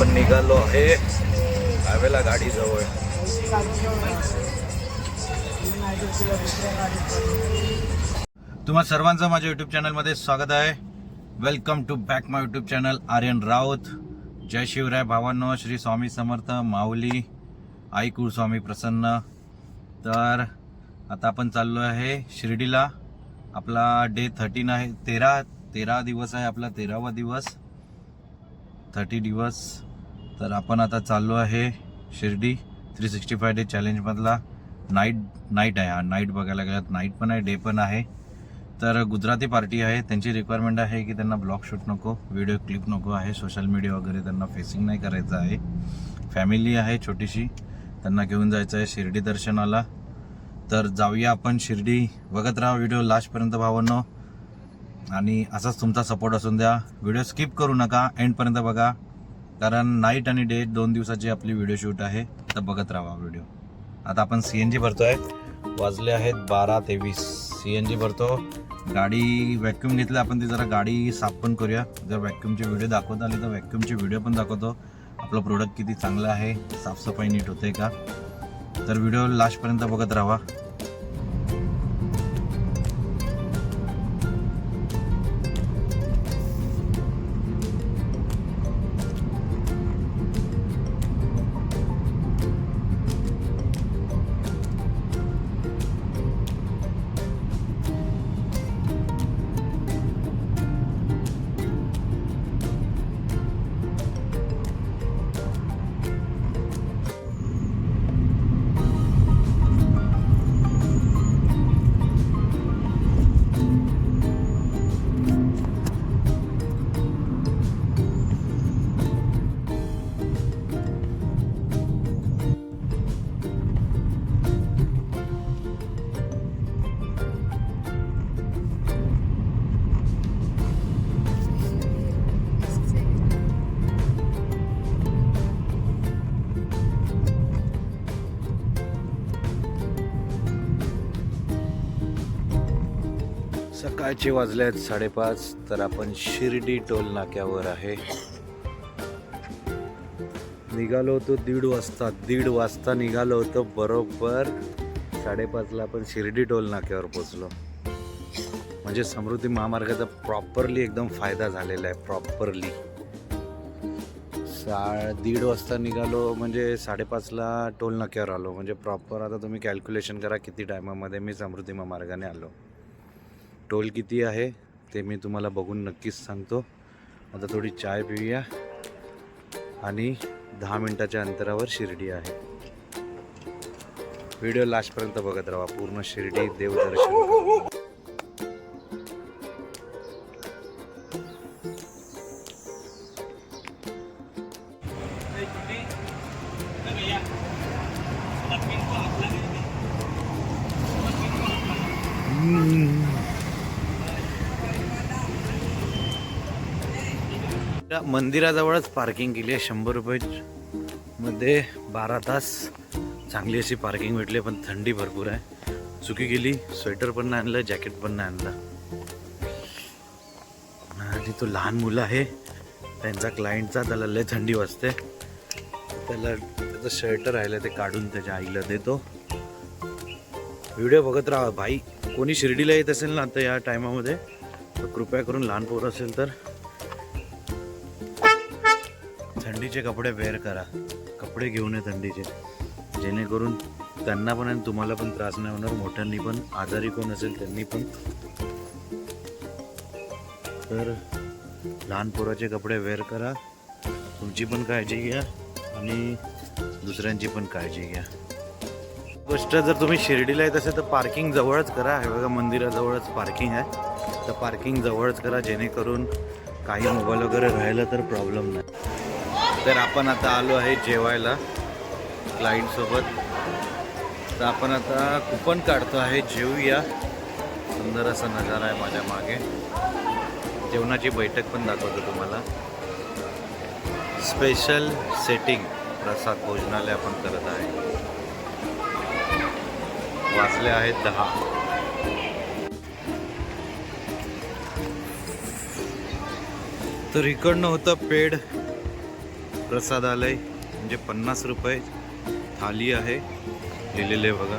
आपण निघालो आहे. हवेला गाडी जवळ. तुम्हा सर्वांचं माझ्या युट्यूब चॅनलमध्ये स्वागत आहे. Welcome to back my YouTube channel Aryan Raut जय शिवराय भावांनो श्री स्वामी समर्थ माऊली आई कुळस्वामी प्रसन्न. तर आता आपण चाललो आहे शिर्डीला. आपला डे थर्टीन आहे तेरा तेरा दिवस आहे आपला तेरावा दिवस. थर्टी दिवस. तर आपण आता चाललो आहे Shirdi three sixty five day चॅलेंजमधला night night आहे हा. नाईट बघायला गेलात नाईट पण आहे डे पण आहे. तर गुजराती पार्टी आहे. त्यांची रिक्वायरमेंट आहे की त्यांना ब्लॉग शूट नको व्हिडिओ क्लिप नको आहे सोशल मीडिया वगैरे त्यांना फेसिंग नाही करायचं आहे. फॅमिली आहे छोटीशी त्यांना घेऊन जायचं आहे शिर्डी दर्शनाला. तर जाऊया आपण शिर्डी. बघत राहा व्हिडिओ लास्टपर्यंत भावांनो. आणि असाच तुमचा सपोर्ट असून द्या. व्हिडिओ स्किप करू नका. एंडपर्यंत बघा. कारण नाईट आणि डे दोन दिवसाची आपली व्हिडिओ शूट आहे. तर बघत राहा व्हिडिओ आता आपण सी एन जी भरतोय. वाजले आहेत बारा तेवीस. सी एन जी भरतो. गाडी व्हॅक्यूम घेतलं आपण ती जरा गाडी साफ पण करूया. जर व्हॅक्यूमचे व्हिडिओ दाखवता आले तर व्हॅक्यूमचे व्हिडिओ पण दाखवतो. आपलं प्रोडक्ट किती चांगलं आहे साफसफाई नीट होते का? तर व्हिडिओ लास्टपर्यंत बघत राहा. सकाळचे वाजले आहेत साडेपाच तर आपण शिर्डी टोल नाक्यावर आहे. निघालो होतो दीड वाजता दीड वाजता निघालो होतो बरोबर साडेपाचला आपण शिर्डी टोल नाक्यावर पोचलो म्हणजे समृद्धी महामार्गाचा प्रॉपरली एकदम फायदा झालेला आहे प्रॉपरली सा दीड वाजता निघालो म्हणजे साडेपाचला टोल नाक्यावर आलो. म्हणजे प्रॉपर आता तुम्ही कॅल्क्युलेशन करा किती टायमामध्ये मी समृद्धी महामार्गाने आलो. टोल किती आहे ते मी तुम्हाला बघून नक्कीच सांगतो. आता थोडी चाय पिऊया. आणि दहा मिनटाच्या अंतरावर शिर्डी आहे. व्हिडिओ लास्टपर्यंत बघत राहा. पूर्ण शिर्डी देवदर्शन. त्या मंदिराजवळच पार्किंग केली आहे शंभर रुपयेमध्ये बारा तास. चांगली अशी पार्किंग भेटली पण थंडी भरपूर आहे. चुकी गेली स्वेटर पण नाही आणलं जॅकेट पण नाही आणलं. आणि तो लहान मुलं आहे त्यांचा क्लायंटचा त्याला लय थंडी वाजते. त्याला त्याचं स्वेटर राहिलं ते काढून त्याच्या आईला देतो. व्हिडिओ बघत राहा भाई. कोणी शिर्डीला येत असेल ना आता या टायमामध्ये तर कृपया करून लहान पोरं असेल तर. थंडीचे कपडे वेअर करा. कपडे घेऊन ये थंडीचे. जेणेकरून त्यांना पण आणि तुम्हाला पण त्रास नाही होणार. मोठ्यांनी पण आजारी कोण असेल त्यांनी पण. तर लहान पोराचे कपडे वेअर करा. तुमची पण काळजी घ्या आणि दुसऱ्यांची पण काळजी घ्या. गोष्ट जर तुम्ही शिर्डीला येत असेल तर पार्किंग जवळच करा. हे बघा मंदिराजवळच पार्किंग आहे. तर पार्किंग जवळच करा जेणेकरून काही मोबाईल वगैरे राहिलं तर प्रॉब्लेम नाही. तर आपण आता आलो आहे जेवायला क्लाइंटसोबत तर आपण आता कुपन काढतो आहे जेवूया सुंदर असा नजारा आहे माझ्या मागे. जेवणाची बैठक पण दाखवतो तुम्हाला. स्पेशल सेटिंग प्रसाद भोजनालय आपण करत आहे. वाचले आहेत दहा. तर इकडनं होतं पेड. प्रसादालय म्हणजे पन्नास रुपये थाली आहे. लिहिलेले आहे बघा.